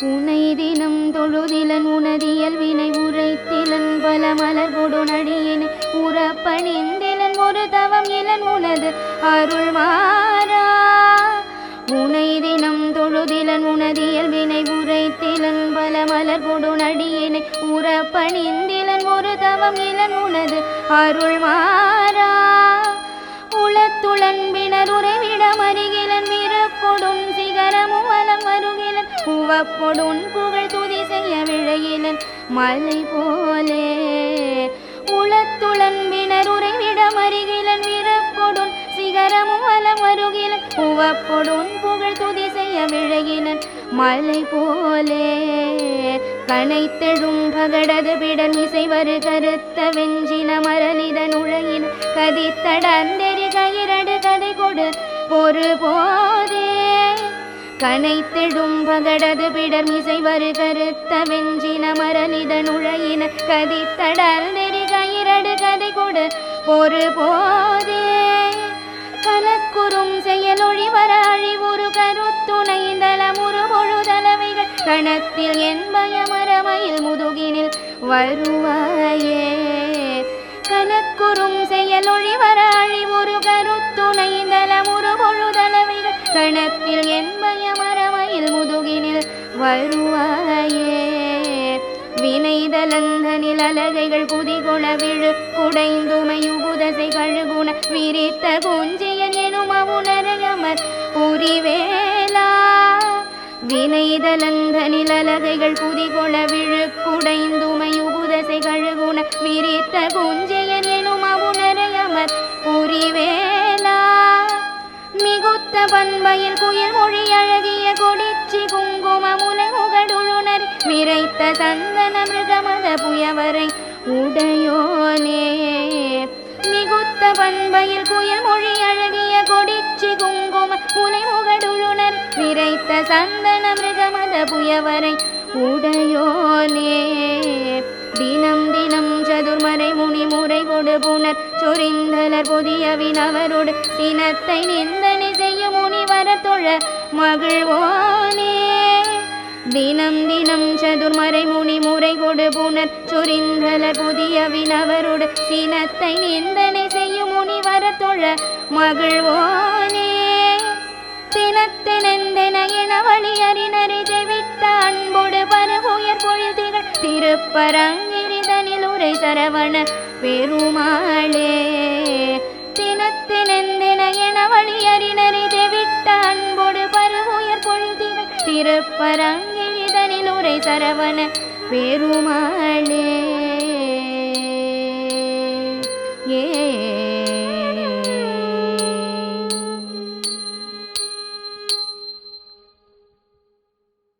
உனை தினம் தொழுதிலன் உனதியல் வினை உரைத்திலன் பல மலர் கொடுநடியினை உறப்பணிந்திலன் ஒரு தவம் இலன் உனது அருள் மாறா. உனை தினம் தொழுதிலன் உனதியல் வினை உரைத்திலன் பல மலர் கொடுநடியினை உறப்பணிந்திலன் ஒரு தவம் இலன் உனது அருள் மாறா. உளத்துளன்பினர் உறைவிடம் அருகிலன் விரப்பொடும் வருகிலன் உவப்பொடும் புகழ் துதி செய்ய விழையிலன் மலை போலே. உளத்துளன் உளத்துளன்பினர் உறைவிடம் அருகிலன் விரப்பொடுன் சிகரமும் வலம் வருகிலன் உவப்பொடும் புகழ் துதி செய்ய விழையிலன் மலை போலே. கனைத்தெழும் பகடது பிடன் இசைவரு கருத்த வெஞ்சின மரலிதன் உழையின் கதித்தடந்தெறி கயிரடு கதை கொடு ஒரு போதே. கனைத்தெழும் பகடது பிடர் வரு கருத்த வெஞ்சின மரலிதன் உலகின கதித்தடந்தெறி கயிரடு கதை கொடு. ஒரு போதே கலக்குறும் செயலொழி வர அழிவுறு கருத்துணைந்தளமுறு பொழுதளவைகள் கணத்தில் என் பயமரமையில் முதுகினில் வருவாயே. கலக்குறும் செயலொழி வர அழிவு வருவாயே. வினைதலந்தனில் அலகைகள் குதிகுண விழு குடைந்துமையுகுதசை கழுகுண விரித்த குஞ்சியன் எனும் அவுணரகமர் புரிவேலா வினைதலந்தனில் அலகைகள் குதிகுண விழு குடைந்துமையுகுதசை கழுகுண விரித்த குஞ்சியன் எனும் அவுணரகமர் புரிவேலா மிகுத்த பண்பையில் குயில் மொழி குங்கும முலை விரைத்த சந்தன மிருகமத புயவரை உடையோனே. மிகுத்த பண்பையில் குயில் மொழி அழகிய கொடிச்சி குங்கும முலை முகடுழுனர் விரைத்த சந்தன மிருகமத புயவரை உடையோனே. தினம் தினம் சதுர்மறை முனி முறை கொடு புனர் சொரிந்தலர் புதிய வினவரோடு சினத்தை நிந்தனை செய்யும் முனிவர தொழ மகிழ்வோனே. தினம் தினம் சதுர்மறை முனி முறை கொடு புனர். சொரிந்தலர் புதிய வினவரோடு சினத்தை நிந்தனை செய்யும் முனிவர தொழ மகிழ்வோனே. தினத்தினெந்தென இனவழி அறிநறிதை விட்ட அன்போடு பரவுயர் பொழுதிகள். திருப்பரங்கிரிதனில் உரை சரவண பெருமாளே. தினத்தினெந்தென இனவழி அறிநறிதை விட்ட அன்போடு பரவுயர் பொழுதிகள். திருப்பரங்கிரிதனில் உரை சரவண பேருமா